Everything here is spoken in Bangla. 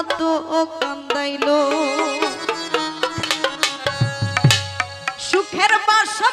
কত কান্দাইল। সুখের বাসা